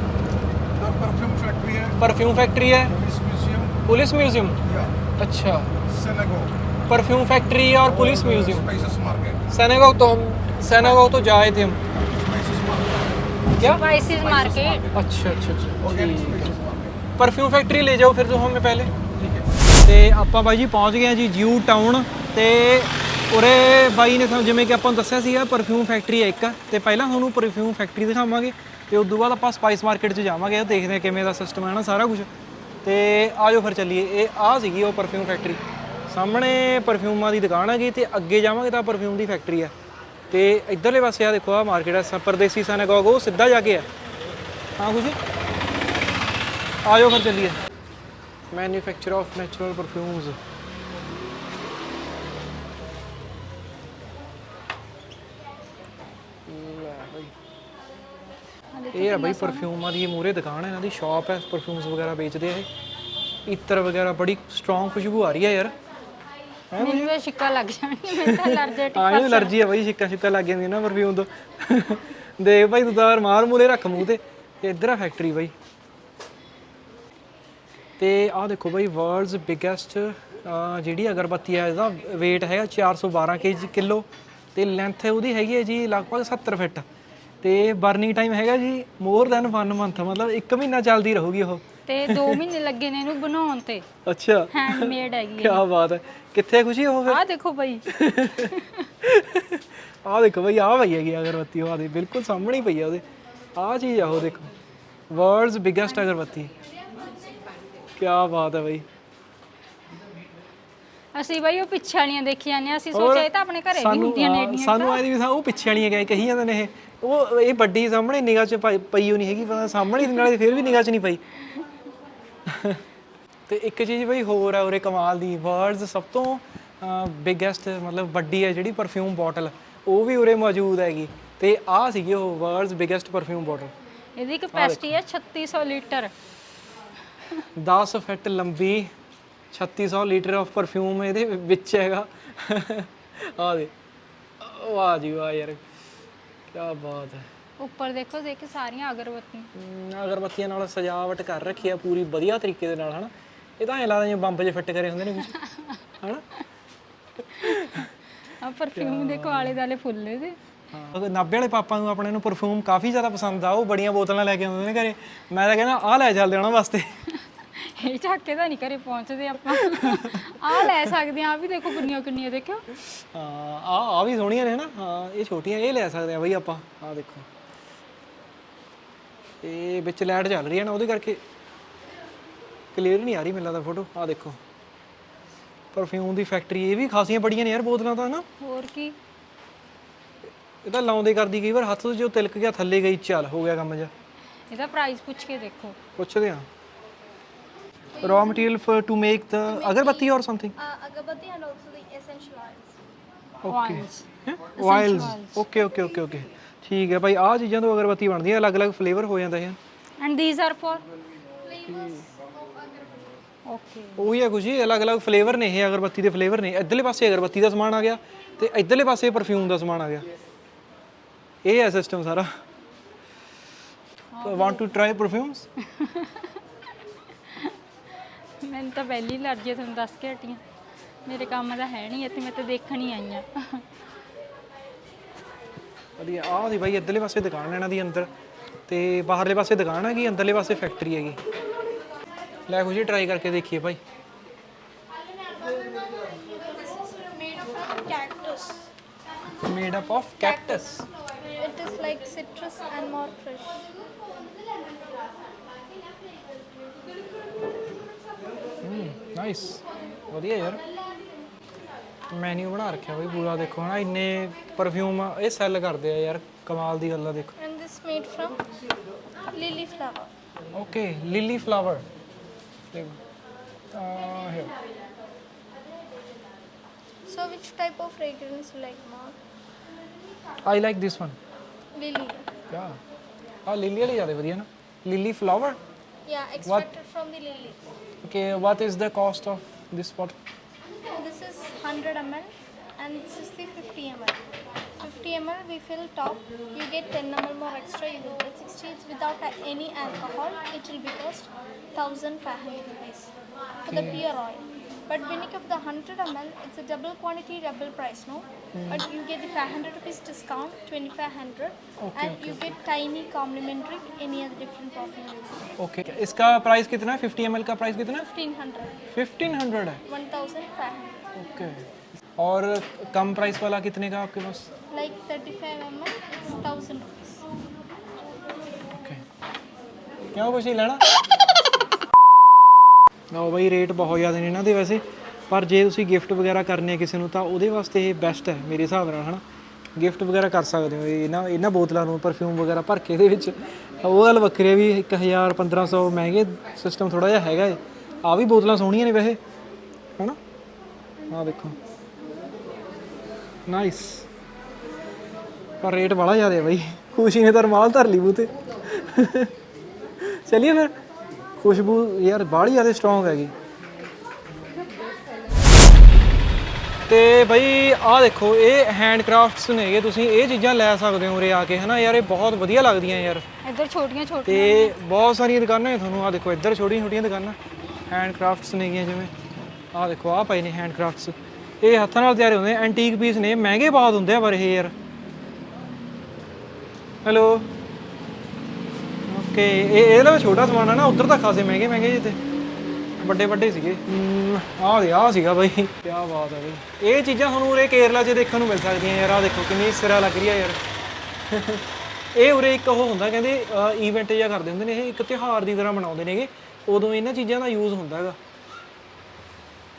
परफ्यूम फैक्ट्री है पुलिस म्यूजियम पुलिस म्यूजियम या अच्छा सेनेगोग परफ्यूम फैक्ट्री और police museum spices market synagogue तो हम सैनागोग तो जाए थे हम स्पाइसेस मार्केट क्या स्पाइसेस मार्केट अच्छा अच्छा अच्छा organic spices market perfume factory ਲੈ ਜਾਓ ਫਿਰ ਤੋਂ ਹਮੇ ਪਹਿਲੇ ਤੇ ਆਪਾਂ ਬਾਈ ਜੀ ਪਹੁੰਚ ਗਏ ਆ ਜੀ ਜਿਊ ਟਾਊਨ ਤੇ ਉਰੇ ਬਾਈ ਨੇ ਸਾਨੂੰ ਜਿਵੇਂ ਕਿ ਆਪਾਂ ਨੂੰ ਦੱਸਿਆ ਸੀਗਾ ਪਰਫਿਊਮ ਫੈਕਟਰੀ ਹੈ ਇੱਕ ਤੇ ਪਹਿਲਾਂ ਤੁਹਾਨੂੰ ਪਰਫਿਊਮ ਫੈਕਟਰੀ ਦਿਖਾਵਾਂਗੇ ਤੇ ਉਸ ਤੋਂ ਬਾਅਦ ਆਪਾਂ ਸਪਾਈਸ ਮਾਰਕੀਟ 'ਚ ਜਾਵਾਂਗੇ ਦੇਖਦੇ ਹਾਂ ਕਿਵੇਂ ਦਾ ਸਿਸਟਮ ਹੈ ਨਾ ਸਾਰਾ ਕੁਝ ਤੇ ਆਜੋ ਫਿਰ ਚੱਲੀਏ, ਇਹ ਆ ਸੀਗੀ ਉਹ ਪਰਫਿਊਮ ਫੈਕਟਰੀ ਸਾਹਮਣੇ ਪਰਫਿਊਮਾਂ ਦੀ ਦੁਕਾਨ ਹੈਗੀ ਤੇ ਅੱਗੇ ਜਾਵਾਂਗੇ ਤਾਂ ਪਰਫਿਊਮ ਦੀ ਫੈਕਟਰੀ ਹੈ ਤੇ ਇਧਰਲੇ ਪਾਸੇ ਆ ਦੇਖੋ ਆ ਮਾਰਕੀਟ ਹੈ ਸ- ਪਰਦੇਸੀ ਸਨਗੋਗ ਉਹ ਸਿੱਧਾ ਜਾ ਕੇ ਆ। ਹਾਂ ਕੁਝ ਆਜੋ ਫਿਰ ਚੱਲੀਏ। ਮੈਨੂਫੈਕਚਰ ਆਫ ਨੈਚੁਰਲ ਪਰਫਿਊਮਸ ਇਹ ਆ ਬਈ ਪਰਫਿਊਮਾਂ ਦੀ ਮੂਰੇ ਦੁਕਾਨ ਹੈ ਇਹਨਾਂ ਦੀ ਸ਼ਾਪ ਹੈ ਪਰਫਿਊਮਸ ਵਗੈਰਾ ਵੇਚਦੇ ਆ ਇਹ। ਇਤਰ ਵਗੈਰਾ ਬੜੀ ਸਟਰੋਂਗ ਖੁਸ਼ਬੂ ਆ ਰਹੀ ਹੈ ਯਾਰ। ਮੈਨੂੰ ਤਾਂ ਛਿੱਕਾ ਲੱਗ ਜਾਣੀ ਮੈਂ ਤਾਂ ਅਲਰਜੀਟਿਕ ਹਾਂ ਇਹ ਅਲਰਜੀ ਹੈ ਬਈ ਛਿੱਕਾ ਛਿੱਕਾ ਲੱਗ ਜਾਂਦੀ ਨਾ ਪਰਫਿਊਮ ਤੋਂ। ਦੇਖ ਭਾਈ ਤੂੰ ਤਾਂ ਮਾਰ ਮੂਲੇ ਰੱਖ ਮੂੰਹ ਤੇ। ਤੇ ਇੱਧਰ ਆ ਫੈਕਟਰੀ ਬਾਈ। ਤੇ ਆਹ ਦੇਖੋ ਬਾਈ ਵਰਲਡਸ ਬਿਗੇਸਟ ਜਿਹੜੀ ਅਗਰਬੱਤੀ ਹੈ ਇਹਦਾ weight ਹੈਗਾ 412 kg ਕਿਲੋ। ਤੇ ਲੈਂਥ ਉਹਦੀ ਹੈਗੀ ਹੈ ਜੀ ਲਗਭਗ 70 ਫਿਟ। ਤੇ ਬਰਨਿੰਗ ਟਾਈਮ ਹੈਗਾ ਜੀ ਮੋਰ ਦੈਨ 1 ਮੰਥ ਮਤਲਬ 1 ਮਹੀਨਾ ਚੱਲਦੀ ਰਹੂਗੀ ਉਹ। ਤੇ 2 ਮਹੀਨੇ ਲੱਗੇ ਨੇ ਇਹਨੂੰ ਬਣਾਉਣ ਤੇ। ਅੱਛਾ। ਹੈਂਡਮੇਡ ਹੈਗੀ ਕੀ ਬਾਤ ਹੈ। ਕਿੱਥੇ ਖੁਸ਼ੀ ਉਹ ਫਿਰ? ਆਹ ਦੇਖੋ ਬਈ। ਆਹ ਦੇਖੋ ਬਈ ਆਹ ਪਈ ਹੈਗੀ ਅਗਰਬੱਤੀ ਉਹ ਆਦੇ ਬਿਲਕੁਲ ਸਾਹਮਣੇ ਹੀ ਪਈ ਆ ਉਹਦੇ। ਆਹ ਚੀਜ਼ ਆ ਉਹ ਦੇਖੋ। ਵਰਲਡਸ ਬਿਗੇਸਟ ਅਗਰਬੱਤੀ। ਕੀ ਬਾਤ ਹੈ ਬਈ। ਅਸੀਂ ਬਈ ਉਹ ਪਿੱਛੇ ਵਾਲੀਆਂ ਦੇਖੀ ਜਾਂਦੇ ਹਾਂ ਅਸੀਂ ਸੋਚਿਆ ਇਹ ਤਾਂ ਆਪਣੇ ਘਰੇ ਵੀ ਹੁੰਦੀਆਂ ਨੇ ਹਾਂ, ਸਾਨੂੰ ਆਏ ਵੀ ਉਹ ਪਿੱਛੇ ਵਾਲੀਆਂ ਕਹੀ ਜਾਂਦੇ ਨੇ ਇਹ। ਉਹ ਇਹ ਵੱਡੀ ਸਾਹਮਣੇ ਨਿਗਾਹ 'ਚ ਪਈ- ਪਈ ਹੋ ਨਹੀਂ ਹੈਗੀ ਪਤਾ ਸਾਹਮਣੇ ਦੀ ਨਾਲੇ ਫਿਰ ਵੀ ਨਿਗਾਹ 'ਚ ਨਹੀਂ ਪਈ। ਤੇ ਇੱਕ ਚੀਜ਼ ਬਈ ਹੋਰ ਆ ਉਰੇ ਕਮਾਲ ਦੀ ਵਰਲਡਸ ਸਭ ਤੋਂ ਬਿਗੇਸਟ ਮਤਲਬ ਵੱਡੀ ਹੈ ਜਿਹੜੀ ਪਰਫਿਊਮ ਬੋਟਲ ਉਹ ਵੀ ਉਰੇ ਮੌਜੂਦ ਹੈਗੀ। ਤੇ ਆਹ ਸੀਗੀ ਉਹ ਵਰਲਡਸ ਬਿਗੇਸਟ ਪਰਫਿਊਮ ਬੋਟਲ ਇਹਦੀ ਕਪੈਸਿਟੀ ਹੈ 3600 ਲੀਟਰ। 10 ਫਿਟ ਲੰਬੀ 3600 ਲੀਟਰ ਆਫ ਪਰਫਿਊਮ ਇਹਦੇ ਵਿੱਚ ਹੈਗਾ। ਆ ਦੇ ਵਾਹ ਜੀ ਵਾਹ ਯਾਰ। ਕੀ ਬਾਤ ਹੈ। ਉੱਪਰ ਦੇਖੋ ਦੇਖ ਸਾਰੀਆਂ ਅਗਰਬੱਤੀਆਂ। ਹਮ, ਅਗਰਬੱਤੀਆਂ ਨਾਲ ਸਜਾਵਟ ਕਰ ਰੱਖੀ ਆ ਪੂਰੀ ਵਧੀਆ ਤਰੀਕੇ ਦੇ ਨਾਲ ਹਨਾ? ਇਹ ਤਾਂ ਐਂ ਲੱਗਦਾ ਜਿਵੇਂ ਬੰਬ 'ਚ ਫਿੱਟ ਕਰੇ ਹੁੰਦੇ ਨੇ ਕੁਝ ਹਨਾ? ਆ ਪਰਫਿਊਮ ਦੇ ਆਲੇ ਦਾਲੇ ਫੁੱਲੇ ਦੇ ਹਾਂ। 90 ਵਾਲੇ ਪਾਪਾ ਨੂੰ ਆਪਣੇ ਨੂੰ ਪਰਫਿਊਮ ਕਾਫੀ ਜ਼ਿਆਦਾ ਪਸੰਦ ਆ ਉਹ ਬੜੀਆਂ ਬੋਤਲਾਂ ਲੈ ਕੇ ਆਉਂਦੇ ਨੇ ਘਰੇ। ਮੈਂ ਤਾਂ ਕਹਿੰਦਾ ਆਹ ਲੈ ਚੱਲਦੇ ਉਹਨਾਂ ਵਾਸਤੇ। ਇਹ ਚੱਕ ਕੇ ਤਾਂ ਨਹੀਂ ਘਰੇ ਪਹੁੰਚਦੇ ਆਪਾਂ। ਆ ਲੈ ਸਕਦੇ ਆ ਆਹ ਵੀ ਦੇਖੋ ਕਿੰਨੀਆਂ ਕਿੰਨੀਆਂ ਦੇਖਿਓ। ਹਾਂ ਆ ਆ ਵੀ ਸੋਹਣੀਆਂ ਨੇ ਹਨਾ। ਹਾਂ ਇਹ ਛੋਟੀਆਂ ਇਹ ਲੈ ਸਕਦੇ ਆ ਬਈ ਆਪਾਂ। ਆ ਦੇਖੋ। ਇਹ ਵਿੱਚ ਲਾਈਟ ਚੱਲ ਰਹੀ ਹੈ ਨਾ ਉਹਦੇ ਕਰਕੇ ਕਲੀਅਰ ਨਹੀਂ ਆ ਰਹੀ ਮੈਨੂੰ ਲੱਗਦਾ ਫੋਟੋ ਆ ਦੇਖੋ। ਪਰਫਿਊਮ ਦੀ ਫੈਕਟਰੀ ਇਹ ਵੀ ਖਾਸੀਆਂ ਬੜੀਆਂ ਨੇ ਯਾਰ ਬੋਤਲਾਂ ਤਾਂ ਹਨਾ। ਹੋਰ ਕੀ? ਇਹ ਤਾਂ ਲਾਉਂਦੇ ਕਰਦੀ ਕਈ ਵਾਰ ਹੱਥ ਤੋਂ ਜੋ ਤਿਲਕ ਗਿਆ ਥੱਲੇ ਗਈ ਚੱਲ ਹੋ ਗਿਆ ਕੰਮ ਜਾ ਇਹਦਾ ਪ੍ਰਾਈਸ ਪੁੱਛ ਕੇ ਦੇਖੋ। ਪੁੱਛਦੇ ਆ raw material for to make the agarbatti or something? Uh, agabati and also the essential oils. okay. Oils. Okay okay okay okay. ਠੀਕ ਹੈ ਭਾਈ ਆਹ ਚੀਜ਼ਾਂ ਤੋਂ ਅਗਰਬੱਤੀ ਬਣਦੀ ਹੈ ਅਲੱਗ-ਅਲੱਗ ਫਲੇਵਰ ਹੋ ਜਾਂਦਾ ਹੈ and these are for okay ਉਹੀ ਹੈ ਖੁਸ਼ੀ ਅਲੱਗ-ਅਲੱਗ ਫਲੇਵਰ ਨੇ ਇਹ ਅਗਰਬੱਤੀ ਦੇ ਫਲੇਵਰ ਨੇ ਇੱਧਰਲੇ ਪਾਸੇ ਅਗਰਬੱਤੀ ਦਾ ਸਮਾਨ ਆ ਗਿਆ ਤੇ ਇੱਧਰਲੇ ਪਾਸੇ ਪਰਫਿਊਮ ਦਾ ਸਮਾਨ ਆ ਗਿਆ ਇਹ ਹੈ ਸਿਸਟਮ ਸਾਰਾ ਵਾਂਟ ਟੂ ਟਰਾਈ ਪਰਫਿਊਮਸ ਮੈਨੂੰ ਤਾਂ ਪਹਿਲੀ ਅਲਰਜੀ ਤੁਹਾਨੂੰ ਦੱਸ ਕੇ ਹਟੀਆਂ ਮੇਰੇ ਕੰਮ ਦਾ ਹੈ ਨਹੀਂ ਇੱਥੇ ਮੈਂ ਤਾਂ ਦੇਖਣ ਹੀ ਆਈ ਆ। ਵਧੀਆ ਆਹ ਦੀ ਬਾਈ ਇੱਧਰਲੇ ਪਾਸੇ ਦੁਕਾਨ ਹੈ ਇਹਨਾਂ ਦੀ ਅੰਦਰ। ਤੇ ਬਾਹਰਲੇ ਪਾਸੇ ਦੁਕਾਨ ਹੈਗੀ ਅੰਦਰਲੇ ਪਾਸੇ ਫੈਕਟਰੀ ਹੈਗੀ? ਲੈ ਖੁਸ਼ੀ ਟਰਾਈ ਕਰਕੇ ਦੇਖੀਏ ਭਾਈ। Made of cactus. Made up of cactus It is like citrus and more fresh. Nice ਵਧੀਆ ਯਾਰ। ਮੈਨੂ ਬਣਾ ਰੱਖਿਆ ਬਈ ਪੂਰਾ ਦੇਖੋ ਹਨਾ ਇੰਨੇ ਪਰਫਿਊਮ ਇਹ ਸੈੱਲ ਕਰਦੇ ਆ ਯਾਰ ਕਮਾਲ ਦੀ ਗੱਲ ਆ ਦੇਖੋ। And this made from lily flower. Okay lily flower ਤੇ ਆ ਹੈ So which type of fragrance you like more? I like this one Lily. ਯਾ ਆ ਲਿਲੀ ਵਾਲੀ ਜ਼ਿਆਦਾ ਵਧੀਆ ਨਾ। Lily flower Yeah, extracted from the lily. Okay, what is the cost of this pot? This is 100 ml and this is the 50 ml. 50 ml we fill top, you get 10 ml more extra, you will get 60. It's without any alcohol, it will be cost 1500 rupees for the pure oil. But when you give the 100 ml, it's a double quantity, double price, no? Mm. But you get the 500 rupees discount, 2500, okay, and okay, you get tiny complimentary any other different perfume. Okay. इसका price कितना है? 50 ml का price कितना है? 1500. 1500 है? 1500. Okay. और कम price वाला कितने का आपके पास? Like thirty five M 1000 thousand Okay. क्या कुछ नहीं लेना ना भाई रेट बहुत ज़्यादा नहीं ना थे वैसे ਪਰ ਜੇ ਤੁਸੀਂ ਗਿਫਟ ਵਗੈਰਾ ਕਰਨੇ ਆ ਕਿਸੇ ਨੂੰ, ਤਾਂ ਉਹਦੇ ਵਾਸਤੇ ਇਹ ਬੈਸਟ ਹੈ ਮੇਰੇ ਹਿਸਾਬ ਨਾਲ, ਹਨਾ? ਗਿਫਟ ਵਗੈਰਾ ਕਰ ਸਕਦੇ ਹੋ ਇਹਨਾਂ ਇਹਨਾਂ ਬੋਤਲਾਂ ਨੂੰ ਪਰਫਿਊਮ ਵਗੈਰਾ ਭਰ ਕੇ ਇਹਦੇ ਵਿੱਚ। ਉਹ ਗੱਲ ਵੱਖਰੀ ਹੈ ਵੀ 1000 1500 ਮਹਿੰਗੇ ਸਿਸਟਮ ਥੋੜਾ ਜਿਹਾ ਹੈਗਾ ਏ। ਆ ਵੀ ਬੋਤਲਾਂ ਸੋਹਣੀਆਂ ਨੇ ਵੈਸੇ, ਹਨਾ? ਆ ਦੇਖੋ। ਨਾਈਸ ਪਰ ਰੇਟ ਬੜਾ ਜ਼ਿਆਦਾ ਹੈ ਬਾਈ। ਖੁਸ਼ੀ ਨੇ ਤਾਂ ਰਮਾਲ ਧਰ ਲਈ ਬੂਤੇ। ਚਲਿਏ ਫਿਰ। ਖੁਸ਼ਬੂ, ਯਾਰ, ਬਾਹਲੀ ਜ਼ਿਆਦਾ ਸਟਰੋਂਗ ਹੈਗੀ। ਤੇ ਬਈ ਆਹ ਦੇਖੋ ਇਹ ਹੈਂਡਕ੍ਰਾਫਟਸ ਨੇਗੇ ਤੁਸੀਂ ਇਹ ਚੀਜ਼ਾਂ ਲੈ ਸਕਦੇ ਹੋ ਉਰੇ ਆ ਕੇ ਹਨਾ ਯਾਰ ਇਹ ਬਹੁਤ ਵਧੀਆ ਲੱਗਦੀਆਂ ਯਾਰ। ਇੱਧਰ ਛੋਟੀਆਂ ਛੋਟੀਆਂ ਤੇ ਬਹੁਤ ਸਾਰੀਆਂ ਦੁਕਾਨਾਂ ਨੇ ਤੁਹਾਨੂੰ ਆਹ ਦੇਖੋ ਇੱਧਰ ਛੋਟੀਆਂ ਛੋਟੀਆਂ ਦੁਕਾਨਾਂ ਹੈਂਡਕ੍ਰਾਫਟਸ ਨੇਗੀਆਂ ਜਿਵੇਂ ਆਹ ਦੇਖੋ ਆਹ ਪਏ ਨੇ ਹੈਂਡਕ੍ਰਾਫਟਸ ਇਹ ਹੱਥਾਂ ਨਾਲ ਤਿਆਰ ਹੁੰਦੇ ਐਂਟੀਕ ਪੀਸ ਨੇ ਮਹਿੰਗੇ ਬਹੁਤ ਹੁੰਦੇ ਆ ਪਰ ਇਹ ਯਾਰ। ਹੈਲੋ ਓਕੇ ਇਹ ਇਹ ਵਾਲਾ ਛੋਟਾ ਸਮਾਨ ਆ ਨਾ ਉਧਰ ਤਾਂ ਖਾਸੇ ਮਹਿੰਗੇ ਮਹਿੰਗੇ ਜਿਹੇ ਤੇ। ਵੱਡੇ ਵੱਡੇ ਸੀਗੇ। ਆਹ ਦੇ ਆਹ ਸੀਗਾ ਬਾਈ। ਕੀ ਬਾਤ ਹੈ ਬਾਈ। ਇਹ ਚੀਜ਼ਾਂ ਤੁਹਾਨੂੰ ਉਰੇ ਕੇਰਲਾ 'ਚ ਦੇਖਣ ਨੂੰ ਮਿਲ ਸਕਦੀਆਂ ਯਾਰ ਆਹ ਦੇਖੋ ਕਿੰਨੀ ਸਿਰਾ ਲੱਗ ਰਹੀ ਆ ਯਾਰ। ਇਹ ਉਰੇ ਇੱਕ ਉਹ ਹੁੰਦਾ ਕਹਿੰਦੇ ਇਵੈਂਟ ਜਿਹਾ ਕਰਦੇ ਹੁੰਦੇ ਨੇ ਇਹ ਇੱਕ ਤਿਉਹਾਰ ਦੀ ਤਰ੍ਹਾਂ ਮਨਾਉਂਦੇ ਨੇਗੇ। ਉਦੋਂ ਇਹਨਾਂ ਚੀਜ਼ਾਂ ਦਾ ਯੂਜ਼ ਹੁੰਦਾ ਹੈਗਾ।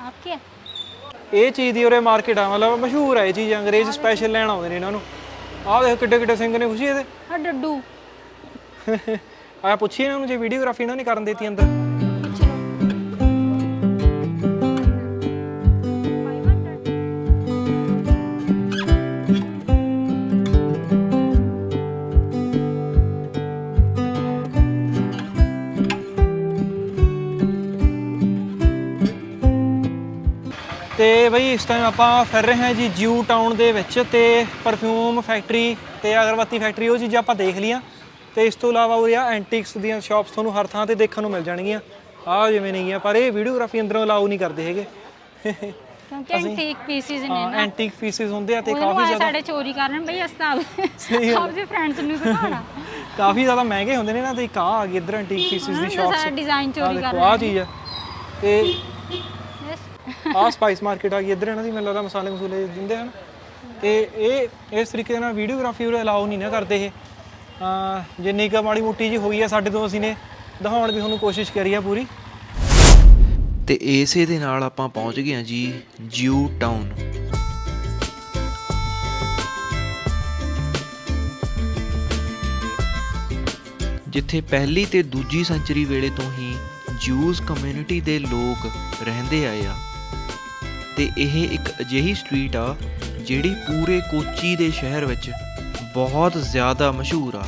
ਆਪ ਕੀ ਹੈ ਇਹ ਚੀਜ਼ ਦੀ ਉਰੇ ਮਾਰਕੀਟ ਆ ਮਤਲਬ ਮਸ਼ਹੂਰ ਹੈ ਇਹ ਚੀਜ਼ ਅੰਗਰੇਜ਼ ਸਪੈਸ਼ਲ ਲੈਣ ਆਉਂਦੇ ਨੇ ਇਹਨਾਂ ਨੂੰ। ਆਹ ਦੇਖੋ ਕਿੱਡੇ ਕਿੱਡੇ ਸਿੰਘ ਨੇ ਖੁਸ਼ੀ ਇਹਦੇ। ਆ ਡੱਡੂ। ਆ ਪੁੱਛੀ ਇਹਨਾਂ ਨੂੰ ਜੇ ਵੀਡੀਓਗ੍ਰਾਫੀ ਇਹਨਾਂ ਨੇ ਕਰਨ ਦਿੱਤੀ ਅੰਦਰ। ਤੇ ਬਈ ਇਸ ਟਾਈਮ ਆਪਾਂ ਫਿਰ ਰਹੇ ਹਾਂ ਜੀ ਜਿਊ ਟਾਊਨ ਦੇ ਵਿੱਚ ਤੇ ਪਰਫਿਊਮ ਫੈਕਟਰੀ ਤੇ ਅਗਰਬੱਤੀ ਫੈਕਟਰੀ ਉਹ ਚੀਜ਼ਾਂ ਆਪਾਂ ਦੇਖ ਲੀਆਂ ਤੇ ਇਸ ਤੋਂ ਇਲਾਵਾ ਉਰੇ ਆ ਐਂਟੀਕਸ ਦੀਆਂ ਸ਼ਾਪਸ ਤੁਹਾਨੂੰ ਹਰ ਥਾਂ ਤੇ ਦੇਖਣ ਨੂੰ ਮਿਲ ਜਾਣਗੀਆਂ। ਆਹ ਜਿਵੇਂ ਨਹੀਂ ਆ ਪਰ ਇਹ ਵੀਡੀਓਗ੍ਰਾਫੀ ਅੰਦਰੋਂ ਅਲਾਉ ਨਹੀਂ ਕਰਦੇ ਹੈਗੇ। ਕਿਉਂਕਿ ਐਂਟੀਕ ਪੀਸਿਸ ਨੇ ਨਾ। ਐਂਟੀਕ ਪੀਸਿਸ ਹੁੰਦੇ ਆ ਤੇ ਉਹਦੇ ਨੂੰ ਕਾਫੀ ਜ਼ਿਆਦਾ ਸਾਡੇ ਚੋਰੀ ਕਰਨ ਬਈ ਅਸਤਾਬ ਆਪਦੇ ਫਰੈਂਡਸ ਨੂੰ ਦਿਖਾਉਣਾ। ਕਾਫੀ ਜ਼ਿਆਦਾ ਮਹਿੰਗੇ ਹੁੰਦੇ ਨੇ ਨਾ ਤੇ ਇੱਕ ਆਹ ਆ ਗਈ ਇੱਧਰ ਐਂਟੀਕ ਪੀਸਿਸ ਦੀ ਹਾਂ, ਸ਼ਾਪਸ ਸਾਰਾ design ਚੋਰੀ ਕਰ ਆ ਚੀਜ਼ ਆ। ਤੇ Yes. ਆਹ ਸਪਾਈਸ ਮਾਰਕੀਟ ਆ ਗਈ, ਇੱਧਰ ਇਹਨਾਂ ਦੀ ਮੈਨੂੰ ਲੱਗਦਾ ਮਸਾਲੇ ਮਸੂਲੇ ਦਿੰਦੇ ਹਨ ਤੇ ਇਹ, ਇਸ ਤਰੀਕੇ ਨਾਲ ਵੀਡੀਓਗ੍ਰਾਫੀ ਉਰੇ ਅਲਾਉ ਨਹੀਂ ਨਾ ਕਰਦੇ ਇਹ। ਜਿੰਨੀ ਕੁ ਮਾੜੀ ਮੋਟੀ ਜੀ ਹੋਈ ਆ, ਸਾਡੇ ਤੋਂ ਅਸੀਂ ਨੇ ਦਿਖਾਉਣ ਦੀ ਤੁਹਾਨੂੰ ਕੋਸ਼ਿਸ਼ ਕਰੀ ਆ ਪੂਰੀ। ਤੇ ਇਸੇ ਦੇ ਨਾਲ ਆਪਾਂ ਪਹੁੰਚ ਗਏ ਹਾਂ ਜੀ, ਜਿਊ ਟਾਊਨ। ਜਿੱਥੇ ਪਹਿਲੀ ਤੇ ਦੂਜੀ ਸੈਂਚਰੀ ਵੇਲੇ ਤੋਂ ਹੀ ਜੂਸ ਕਮਿਊਨਿਟੀ ਦੇ ਲੋਕ ਰਹਿੰਦੇ ਆਏ ਆ। ਤੇ ਇਹ ਇੱਕ ਅਜਿਹੀ ਸਟਰੀਟ ਆ ਜਿਹੜੀ ਪੂਰੇ ਕੋਚੀ ਦੇ ਸ਼ਹਿਰ ਵਿੱਚ ਬਹੁਤ ਜ਼ਿਆਦਾ ਮਸ਼ਹੂਰ ਆ।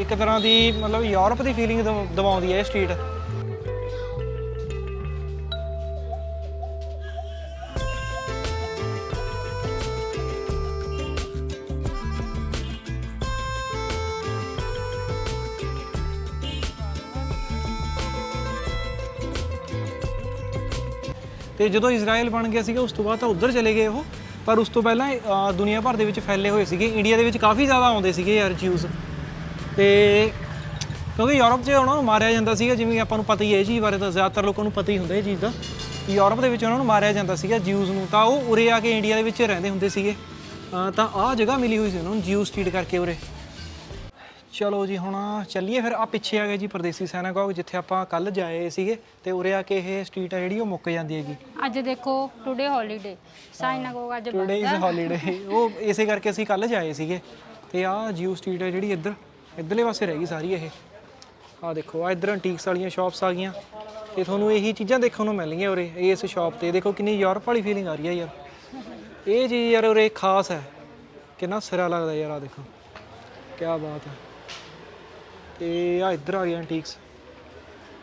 ਇੱਕ ਤਰ੍ਹਾਂ ਦੀ ਮਤਲਬ ਯੂਰਪ ਦੀ ਫੀਲਿੰਗ ਦਿਵਾਉਂਦੀ ਹੈ ਇਹ ਸਟਰੀਟ ਤੇ ਜਦੋਂ ਇਜ਼ਰਾਈਲ ਬਣ ਗਿਆ ਸੀਗਾ ਉਸ ਤੋਂ ਬਾਅਦ ਤਾਂ ਉੱਧਰ ਚਲੇ ਗਏ ਉਹ। ਪਰ ਉਸ ਤੋਂ ਪਹਿਲਾਂ ਅ, ਦੁਨੀਆ ਭਰ ਦੇ ਵਿੱਚ ਫੈਲੇ ਹੋਏ ਸੀਗੇ। ਇੰਡੀਆ ਦੇ ਵਿੱਚ ਕਾਫੀ ਜ਼ਿਆਦਾ ਆਉਂਦੇ ਸੀਗੇ ਯਾਰ ਜਿਊਜ਼ ਤੇ ਕਿਉਂਕਿ ਯੂਰਪ 'ਚ ਉਹਨਾਂ ਨੂੰ ਮਾਰਿਆ ਜਾਂਦਾ ਸੀਗਾ ਜਿਵੇਂ ਕਿ ਆਪਾਂ ਨੂੰ ਪਤਾ ਹੀ ਹੈ ਇਹ ਚੀਜ਼ ਬਾਰੇ ਤਾਂ ਜ਼ਿਆਦਾਤਰ ਲੋਕਾਂ ਨੂੰ ਪਤਾ ਹੀ ਹੁੰਦਾ ਇਹ ਚੀਜ਼ ਦਾ। ਯੂਰਪ ਦੇ ਵਿੱਚ ਉਹਨਾਂ ਨੂੰ ਮਾਰਿਆ ਜਾਂਦਾ ਸੀਗਾ ਜਿਊਜ਼ ਨੂੰ। ਤਾਂ ਉਹ ਉਰੇ ਆ ਕੇ ਇੰਡੀਆ ਦੇ ਵਿੱਚ ਰਹਿੰਦੇ ਹੁੰਦੇ ਸੀਗੇ। ਅ, ਤਾਂ ਆਹ ਜਗ੍ਹਾ ਮਿਲੀ ਹੋਈ ਸੀ ਉਹਨਾਂ ਨੂੰ ਜਿਊ ਸਟਰੀਟ ਕਰਕੇ ਉਰੇ। ਚਲੋ ਜੀ ਹੁਣ ਚੱਲੀਏ ਫਿਰ। ਆ ਪਿੱਛੇ ਆ ਗਿਆ ਜੀ ਪਰਦੇਸੀ ਸੈਨਾਗੋਗ ਜਿੱਥੇ ਆਪਾਂ ਕੱਲ ਜਾਏ ਸੀਗੇ ਤੇ ਉਰੇ ਆ ਕੇ ਇਹ ਸਟਰੀਟ ਆ ਜਿਹੜੀ ਉਹ ਮੁੱਕ ਜਾਂਦੀ ਹੈਗੀ। ਅੱਜ ਦੇਖੋ ਟੁਡੇ ਹੌਲੀਡੇ ਸਾਈਨਾਗੋਗ ਅੱਜ ਟੁਡੇ ਇਜ਼ ਹੌਲੀਡੇ ਉਹ ਇਸੇ ਕਰਕੇ ਅਸੀਂ ਕੱਲ ਜਾਏ ਸੀਗੇ। ਤੇ ਆ ਜਿਊ ਸਟਰੀਟ ਹੈ ਜਿਹੜੀ ਇੱਧਰ ਇੱਧਰਲੇ ਪਾਸੇ ਰਹਿ ਗਈ ਸਾਰੀ ਇਹ। ਆ ਦੇਖੋ ਆ ਇੱਧਰ ਐਂਟੀਕਸ ਵਾਲੀਆਂ ਸ਼ਾਪਸ ਆ ਗਈਆਂ। ਤੇ ਤੁਹਾਨੂੰ ਇਹੀ ਚੀਜ਼ਾਂ ਦੇਖਣ ਨੂੰ ਮਿਲਣਗੀਆਂ ਉਰੇ ਇਸ ਸ਼ਾਪ ਤੇ। ਦੇਖੋ ਕਿੰਨੀ ਯੂਰਪ ਵਾਲੀ ਫੀਲਿੰਗ ਆ ਰਹੀ ਹੈ ਯਾਰ। ਇਹ ਚੀਜ਼ ਯਾਰ ਉਰੇ ਖਾਸ ਹੈ। ਕਿੰਨਾ ਸਿਰਾ ਲੱਗਦਾ ਯਾਰ ਆ ਦੇਖੋ। ਕੀ ਬਾਤ ਹੈ। ਤੇ ਆ ਇੱਧਰ ਆ ਗਿਆ ਐਂਟੀਕਸ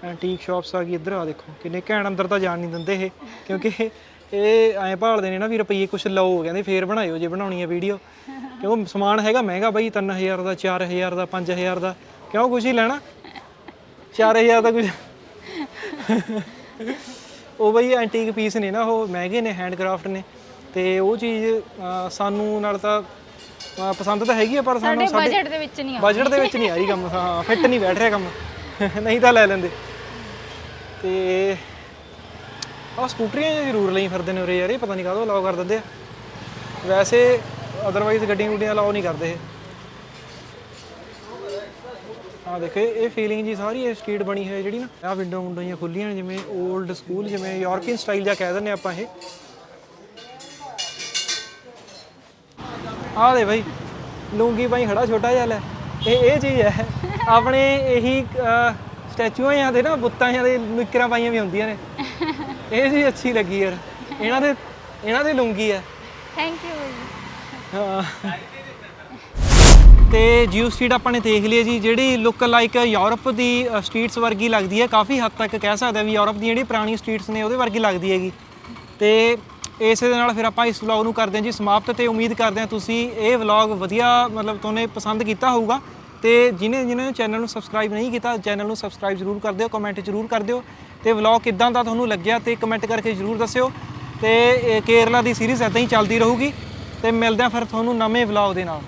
ਐਂਟੀਕ ਸ਼ਾਪਸ ਆ ਗਈ, ਇੱਧਰ ਆ ਦੇਖੋ, ਕਿੰਨੇ ਘੈਂਟ ਅੰਦਰ ਤਾਂ ਜਾਣ ਨਹੀਂ ਦਿੰਦੇ ਇਹ, ਕਿਉਂਕਿ ਇਹ- ਇਹ ਐਂ ਭਾਲਦੇ ਨੇ ਨਾ ਵੀ ਰੁਪਈਏ ਕੁਛ ਲਓ, ਕਹਿੰਦੇ ਫੇਰ ਬਣਾਇਓ ਜੇ ਬਣਾਉਣੀ ਹੈ ਵੀਡੀਓ ਕਿਉਂ ਸਮਾਨ ਹੈਗਾ ਮਹਿੰਗਾ ਬਾਈ 3000 ਦਾ 4000 ਦਾ 5000 ਦਾ, ਕਿਉਂ ਕੁਛ ਹੀ ਲੈਣਾ? 4000 ਦਾ ਕੁਝ ਉਹ ਬਈ ਐਂਟੀਕ ਪੀਸ ਨੇ ਨਾ ਉਹ, ਮਹਿੰਗੇ ਨੇ ਹੈਂਡਕ੍ਰਾਫਟ ਨੇ। ਤੇ ਉਹ ਚੀਜ਼ ਸਾਨੂੰ ਨਾਲ ਤਾਂ ਪਸੰਦ ਤਾਂ ਹੈਗੀ ਆ ਪਰ ਸਾਨੂੰ ਸਾਡੇ ਬਜਟ ਦੇ ਵਿੱਚ ਨਹੀਂ ਆ। ਬਜਟ ਦੇ ਵਿੱਚ ਨਹੀਂ ਆ ਰਹੀ ਕੰਮ ਹਾਂ ਫਿੱਟ ਨਹੀਂ ਬੈਠ ਰਿਹਾ ਕੰਮ। ਨਹੀਂ ਤਾਂ ਲੈ ਲੈਂਦੇ। ਤੇ ਆਹ ਸਕੂਟਰੀਆਂ ਜਿਹੀਆਂ ਜ਼ਰੂਰ ਲਈ ਫਿਰਦੇ ਨੇ ਉਰੇ ਯਾਰ ਇਹ ਪਤਾ ਨਹੀਂ ਕਾਹਦੋਂ ਅਲਾਉ ਕਰ ਦਿੰਦੇ ਆ। ਵੈਸੇ ਅਦਰਵਾਈਜ਼ ਗੱਡੀਆਂ ਗੁੱਡੀਆਂ ਅਲਾਉ ਨਹੀਂ ਕਰਦੇ ਇਹ। ਆ ਦੇਖੋ ਇਹ- ਇਹ ਫੀਲਿੰਗ ਜੀ ਸਾਰੀ ਇਹ ਸਟਰੀਟ ਬਣੀ ਹੋਈ ਹੈ ਜਿਹੜੀ ਨਾ। ਆਹ ਵਿੰਡੋ ਵਿੰਡੋ ਜਿਹੀਆਂ ਖੁੱਲੀਆਂ ਨੇ ਜਿਵੇਂ 올ਡ ਸਕੂਲ ਜਿਵੇਂ ਯੂਰਪੀਅਨ ਸਟਾਈਲ ਜਿਹਾ ਕਹਿ ਦਿੰਦੇ ਆਪਾਂ ਇਹ। ਆ ਦੇ ਬਾਈ ਲੂੰਗੀ ਬਾਈ ਖੜਾ ਛੋਟਾ ਜਿਹਾ ਲੈ। ਇਹ ਇਹ ਚੀਜ਼ ਹੈ। ਆਪਣੇ ਇਹੀ ਸਟੈਚੂਆਂ ਜਾਂ ਦੇ ਨਾ ਬੁੱਤਾਂ ਜਾਂ ਦੇ ਨਿੱਕਰਾਂ ਪਾਈਆਂ ਵੀ ਹੁੰਦੀਆਂ ਨੇ। ਇਹ ਜੀ ਅੱਛੀ ਲੱਗੀ ਯਾਰ। ਇਹਨਾਂ ਦੇ ਇਹਨਾਂ ਦੀ ਲੂੰਗੀ ਹੈ। ਥੈਂਕ ਯੂ ਹਾਂ। ਤੇ ਜਿਊ ਸਟਰੀਟ ਆਪਾਂ ਨੇ ਦੇਖ ਲਈ ਜੀ ਜਿਹੜੀ ਲੁੱਕ ਲਾਈਕ ਯੂਰਪ ਦੀ ਸਟਰੀਟਸ ਵਰਗੀ ਲੱਗਦੀ ਹੈ। ਕਾਫੀ ਹੱਦ ਤੱਕ ਕਹਿ ਸਕਦੇ ਵੀ ਯੂਰਪ ਦੀ ਜਿਹੜੀ ਪੁਰਾਣੀ ਸਟਰੀਟਸ ਨੇ ਉਹਦੇ ਵਰਗੀ ਲੱਗਦੀ ਹੈਗੀ। ਤੇ ਇਸੇ ਦੇ ਨਾਲ ਫਿਰ ਆਪਾਂ ਇਸ ਵਲੌਗ ਨੂੰ ਕਰਦੇ ਹਾਂ ਜੀ ਸਮਾਪਤ ਤੇ ਉਮੀਦ ਕਰਦੇ ਹਾਂ ਤੁਸੀਂ ਇਹ ਵਲੌਗ ਵਧੀਆ ਮਤਲਬ ਤੁਹਾਨੂੰ ਪਸੰਦ ਕੀਤਾ ਹੋਊਗਾ। ਤੇ ਜਿਨੇ ਜਿਨੇ ਚੈਨਲ ਨੂੰ ਸਬਸਕ੍ਰਾਈਬ ਨਹੀਂ ਕੀਤਾ, ਚੈਨਲ ਨੂੰ ਸਬਸਕ੍ਰਾਈਬ ਜ਼ਰੂਰ ਕਰ ਦਿਓ ਕਮੈਂਟ ਜ਼ਰੂਰ ਕਰ ਦਿਓ। ਤੇ ਵਲੌਗ ਕਿੱਦਾਂ ਦਾ ਤੁਹਾਨੂੰ ਲੱਗਿਆ ਤੇ ਕਮੈਂਟ ਕਰਕੇ ਜ਼ਰੂਰ ਦੱਸਿਓ। ਤੇ ਕੇਰਲਾ ਦੀ ਸੀਰੀਜ਼ ਇਦਾਂ ਹੀ ਚੱਲਦੀ ਰਹੂਗੀ। ਤੇ ਮਿਲਦੇ ਹਾਂ ਫਿਰ ਤੁਹਾਨੂੰ ਨਵੇਂ ਵਲੌਗ ਦੇ ਨਾਲ।